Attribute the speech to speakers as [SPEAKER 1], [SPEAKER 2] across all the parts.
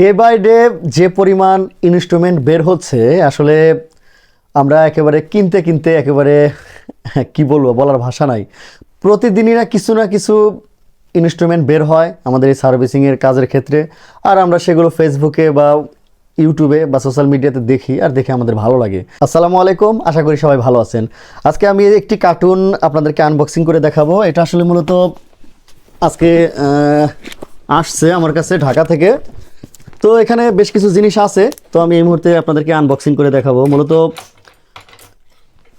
[SPEAKER 1] Day by day যে পরিমাণ instrument বের হচ্ছে, আসলে আমরা একেবারে কিনতে কিনতে একেবারে, কি বলব, বলার ভাষা নাই। প্রতিদিনই না কিছু না কিছু ইনস্ট্রুমেন্ট বের হয় আমাদের এই সার্ভিসিংয়ের কাজের ক্ষেত্রে। আর আমরা সেগুলো ফেসবুকে বা ইউটিউবে বা সোশ্যাল মিডিয়াতে দেখি আর দেখে আমাদের ভালো লাগে। আসসালামু আলাইকুম, আশা করি সবাই ভালো আছেন। আজকে আমি একটি কার্টুন আপনাদেরকে আনবক্সিং করে দেখাবো। এটা আসলে মূলত আজকে আসছে আমার কাছে ঢাকা থেকে। তো এখানে বেশ কিছু জিনিস আছে। তো আমি এই মুহূর্তে আপনাদেরকে আনবক্সিং করে দেখাবো। মূলত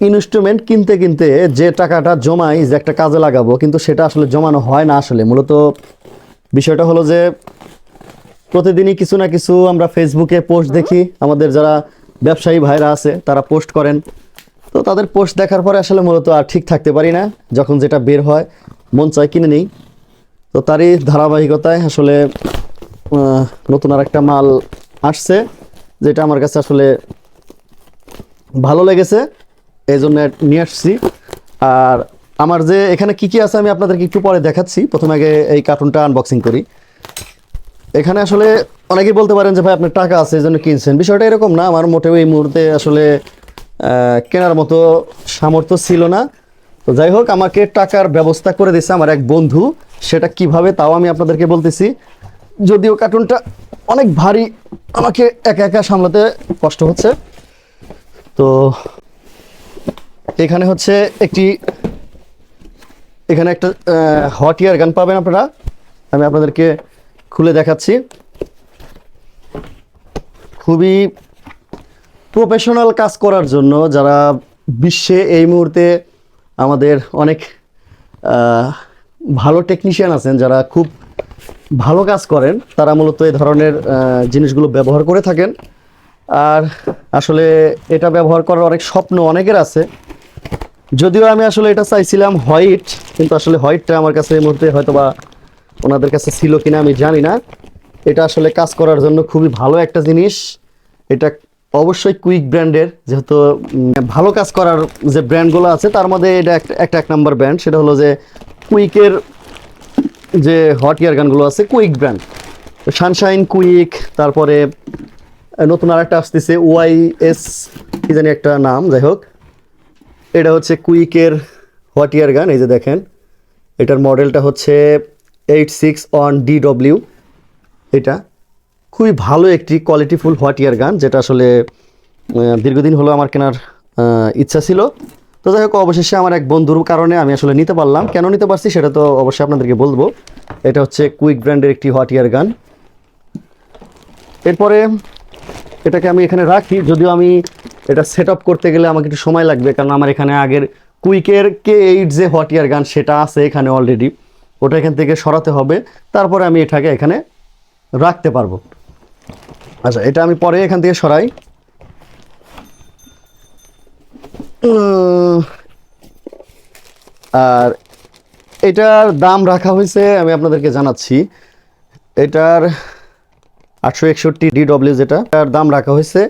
[SPEAKER 1] ইনস্ট্রুমেন্ট কিনতে কিনতে যে টাকাটা জমাই যে একটা কাজে লাগাবো, কিন্তু সেটা আসলে জমানো হয় না আসলে। মূলত বিষয়টা হলো যে প্রতিদিনই কিছু না কিছু আমরা ফেসবুকে পোস্ট দেখি। আমাদের যারা ব্যবসায়ী ভাইরা আছে, তারা পোস্ট করেন। তো তাদের পোস্ট দেখার পরে আসলে মূলত আর ঠিক থাকতে পারি না। যখন যেটা বের হয়, মন চায় কিনে নিই। তো তারই ধারাবাহিকতায় আসলে নতুন আর একটা মাল আসছে, যেটা আমার কাছে আসলে ভালো লেগেছে এই জন্য নিয়ে আসছি। আর আমার যে এখানে কি কি আছে আমি আপনাদেরকে একটু পরে দেখাচ্ছি। প্রথমে আগে এই কার্টুনটা আনবক্সিং করি। এখানে আসলে অনেকেই বলতে পারেন যে, ভাই, আপনার টাকা আছে এই জন্য কিনছেন। বিষয়টা এরকম না, আমার মোটেও এই মুহূর্তে আসলে কেনার মতো সামর্থ্য ছিল না। তো যাই হোক, আমাকে টাকার ব্যবস্থা করে দিচ্ছে আমার এক বন্ধু, সেটা কীভাবে তাও আমি আপনাদেরকে বলতেছি। যদিও কার্টুনটা অনেক ভারী, আমাকে একা একা সামলাতে কষ্ট হচ্ছে। তো এখানে হচ্ছে একটি, এখানে একটা হট ইয়ার গান পাবেন আপনারা। আমি আপনাদেরকে খুলে দেখাচ্ছি। খুবই প্রফেশনাল কাজ করার জন্য যারা বিশ্বে এই মুহূর্তে আমাদের অনেক ভালো টেকনিশিয়ান আছেন, যারা খুব ভালো কাজ করেন, তারা মূলত এই ধরনের জিনিসগুলো ব্যবহার করে থাকেন। আর আসলে এটা ব্যবহার করার অনেক স্বপ্ন অনেকের আছে। যদিও আমি আসলে এটা চাইছিলাম হোয়াইট, কিন্তু আসলে হোয়াইটটা আমার কাছে এই মুহূর্তে হয়তো বা ওনাদের কাছে ছিল কিনা আমি জানি না। এটা আসলে কাজ করার জন্য খুবই ভালো একটা জিনিস। এটা অবশ্যই কুইক ব্র্যান্ডের, যেহেতু ভালো কাজ করার যে ব্র্যান্ডগুলো আছে, তার মধ্যে এটা একটা, এক নাম্বার ব্র্যান্ড, সেটা হলো যে কুইকের যে হট ইয়ার গানগুলো আছে কুইক ব্র্যান্ড সানশাইন কুইক তারপরে নতুন আর একটা আসতেছে ওয়াই এস কি জানি একটা নাম, যাই হোক। এটা হচ্ছে কুইকের হট ইয়ার গান, এই যে দেখেন। এটার মডেলটা হচ্ছে এইট সিক্স অন ডিডব্লিউ এটা খুবই ভালো একটি কোয়ালিটিফুল হট ইয়ার গান, যেটা আসলে দীর্ঘদিন হলো আমার কেনার ইচ্ছা ছিল। তো যাই হোক, অবশেষে আমার এক বন্ধুর কারণে আমি আসলে নিতে পারলাম। কেন নিতে পারছি সেটা তো অবশ্যই আপনাদেরকে বলব। এটা হচ্ছে কুইক ব্র্যান্ডের একটি হট ইয়ার গান। এরপরে এটাকে আমি এখানে রাখি। যদিও আমি এটা সেট আপ করতে গেলে আমাকে একটু সময় লাগবে, কারণ আমার এখানে আগের কুইকের কে এইট যে হট ইয়ার গান সেটা আছে এখানে অলরেডি ওটা এখান থেকে সরাতে হবে। তারপরে আমি এটাকে এখানে রাখতে পারব। আচ্ছা এটা আমি পরে এখান থেকে সরাই। আর এটার দাম রাখা হয়েছে, আমি আপনাদেরকে জানাচ্ছি। এটার আটশো একষট্টি ডিডব্লিউ যেটা তার দাম রাখা হয়েছে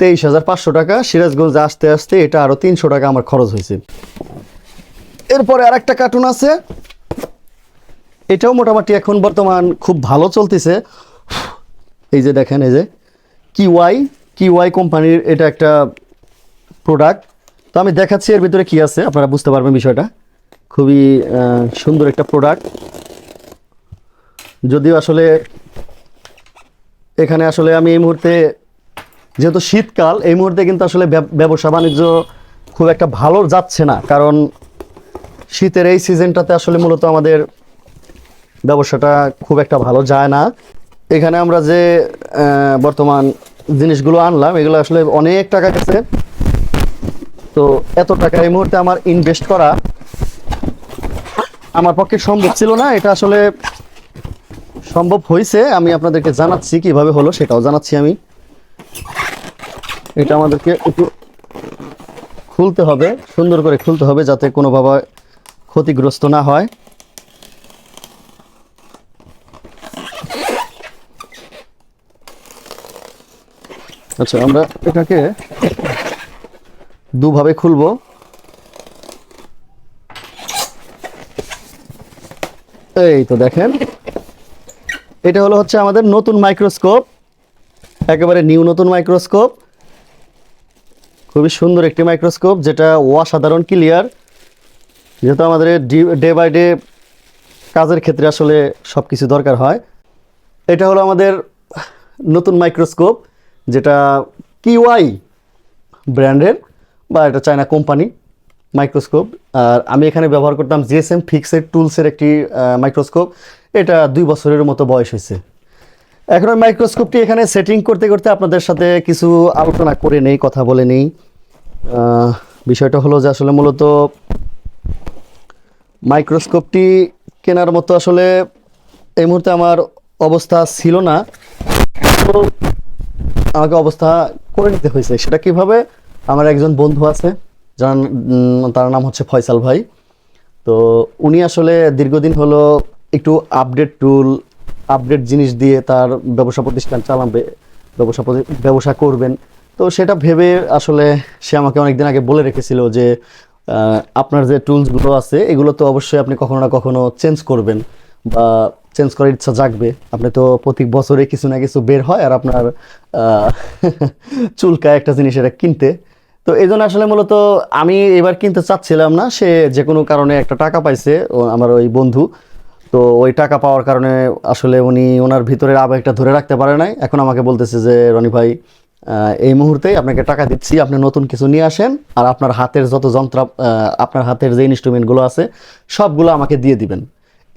[SPEAKER 1] তেইশ হাজার পাঁচশো টাকা। সিরাজগঞ্জে আসতে আসতে এটা আরও তিনশো টাকা আমার খরচ হয়েছে। এরপরে আর একটা কার্টুন আছে। এটাও মোটামুটি এখন বর্তমান খুব ভালো চলতেছে। এই যে দেখেন, এই যে কি ওয়াই কি ওয়াই কোম্পানির এটা একটা প্রোডাক্ট তো আমি দেখাচ্ছি এর ভিতরে কি আছে, আপনারা বুঝতে পারবেন বিষয়টা। খুবই সুন্দর একটা প্রোডাক্ট যদিও আসলে এখানে আসলে আমি এই মুহূর্তে, যেহেতু শীতকাল, এই মুহূর্তে কিন্তু আসলে ব্যবসা বাণিজ্য খুব একটা ভালো যাচ্ছে না। কারণ শীতের এই সিজনটাতে আসলে মূলত আমাদের ব্যবসাটা খুব একটা ভালো যায় না। এখানে আমরা যে বর্তমান জিনিসগুলো আনলাম, এগুলো আসলে অনেক টাকা গেছে। তো এত টাকা এই মুহূর্তে আমার ইনভেস্ট করা আমার পক্ষে সম্ভব ছিল না। এটা আসলে সম্ভব হয়েছে। আমি আপনাদেরকে জানাচ্ছি কীভাবে হলো, সেটাও জানাচ্ছি আমি। এটা আমাদেরকে একটু খুলতে হবে, সুন্দর করে খুলতে হবে যাতে কোনোভাবে ক্ষতিগ্রস্ত না হয়। আচ্ছা আমরা এটাকে দুভাবে খুলবো। এই তো দেখেন। এটা হলো হচ্ছে আমাদের নতুন মাইক্রোস্কোপ। একেবারে নিউ নতুন মাইক্রোস্কোপ। খুবই সুন্দর একটি মাইক্রোস্কোপ, যেটা অসাধারণ ক্লিয়ার। যেহেতু আমাদের ডে বাই ডে কাজের ক্ষেত্রে আসলে সব কিছু দরকার হয়। এটা হলো আমাদের নতুন মাইক্রোস্কোপ, যেটা কিওয়াই ব্র্যান্ডের। বা এটা চায়না কোম্পানি মাইক্রোস্কোপ আর আমি এখানে ব্যবহার করতাম জিএসএম ফিক্সেড টুলসের একটি মাইক্রোস্কোপ এটা দুই বছরের মতো বয়স হয়েছে। এখন ওই মাইক্রোস্কোপটি এখানে সেটিং করতে করতে আপনাদের সাথে কিছু আলোচনা করে নেই, কথা বলে নেই। বিষয়টা হলো যে আসলে মূলত মাইক্রোস্কোপটি কেনার মতো আসলে এই মুহূর্তে আমার অবস্থা ছিল না। আমাকে অবস্থা করে নিতে হয়েছে। সেটা কীভাবে আমার একজন বন্ধু আছে, যার তার নাম হচ্ছে ফয়সাল ভাই। তো উনি আসলে দীর্ঘদিন হলো একটু আপডেট টুল আপডেট জিনিস দিয়ে তার ব্যবসা প্রতিষ্ঠান চালাবে, ব্যবসা ব্যবসা করবেন। তো সেটা ভেবে আসলে সে আমাকে অনেকদিন আগে বলে রেখেছিল যে আপনার যে টুলসগুলো আছে, এগুলো তো অবশ্যই আপনি কখনো না কখনো চেঞ্জ করবেন বা চেঞ্জ করার ইচ্ছা জাগবে। আপনি তো প্রতি বছরে কিছু না কিছু বের হয় আর আপনার চুলকায় একটা জিনিস এটা কিনতে। তো এই জন্য আসলে মূলত আমি এবার কিনতে চাচ্ছিলাম না, সে যে কোনো কারণে একটা টাকা পাইছে আমার ওই বন্ধু। তো ওই টাকা পাওয়ার কারণে আসলে উনি ওনার ভিতরের আবেগটা ধরে রাখতে পারে নাই। এখন আমাকে বলতেছে যে, রনি ভাই এই মুহূর্তে আপনাকে টাকা দিচ্ছি, আপনি নতুন কিছু নিয়ে আসেন আর আপনার হাতের যত যন্ত্র আপনার হাতের যে ইনস্ট্রুমেন্টগুলো আছে, সবগুলো আমাকে দিয়ে দিবেন।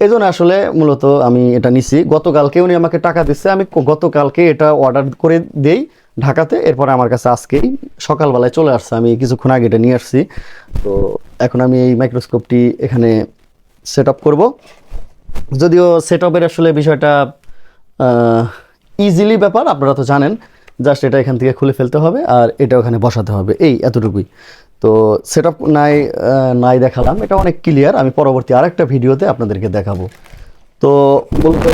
[SPEAKER 1] এই জন্য আসলে মূলত আমি এটা নিছি। গতকালকে উনি আমাকে টাকা দিচ্ছে, আমি গতকালকে এটা অর্ডার করে দেই। ঢাকাতে, এরপরে আমার কাছে আজকেই সকালবেলায় চলে আসছে। আমি কিছুক্ষণ আগে এটা নিয়ে আসছি। তো এখন আমি এই মাইক্রোস্কোপটি এখানে সেট আপ করব। যদিও সেট আপের আসলে বিষয়টা ইজিলি ব্যাপার, আপনারা তো জানেন জাস্ট এটা এখান থেকে খুলে ফেলতে হবে আর এটা ওখানে বসাতে হবে। এই এতটুকুই। তো সেট আপ নাই নাই দেখালাম। এটা অনেক ক্লিয়ার আমি পরবর্তী আরেকটা ভিডিওতে আপনাদেরকে দেখাবো। তো বলতে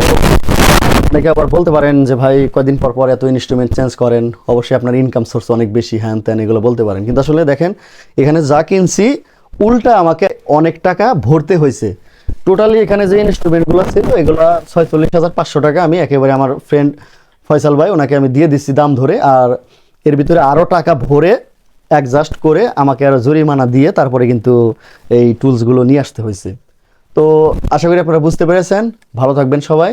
[SPEAKER 1] অনেকে আবার বলতে পারেন যে, ভাই, কয়দিন পর পর এত ইনস্ট্রুমেন্ট চেঞ্জ করেন? অবশ্যই আপনার ইনকাম সোর্স অনেক বেশি, হ্যান ত্যান, এগুলো বলতে পারেন। কিন্তু আসলে দেখেন, এখানে যা কিনছি, উল্টা আমাকে অনেক টাকা ভরতে হয়েছে। টোটালি এখানে যে ইনস্ট্রুমেন্টগুলো ছিল, এগুলো ছয়চল্লিশ হাজার পাঁচশো টাকা আমি একেবারে আমার ফ্রেন্ড ফয়সাল ভাই, ওনাকে আমি দিয়ে দিচ্ছি দাম ধরে। আর এর ভিতরে আরও টাকা ভরে অ্যাডজাস্ট করে আমাকে আরও জরিমানা দিয়ে তারপরে কিন্তু এই টুলসগুলো নিয়ে আসতে হয়েছে। তো আশা করি আপনারা বুঝতে পেরেছেন। ভালো থাকবেন সবাই।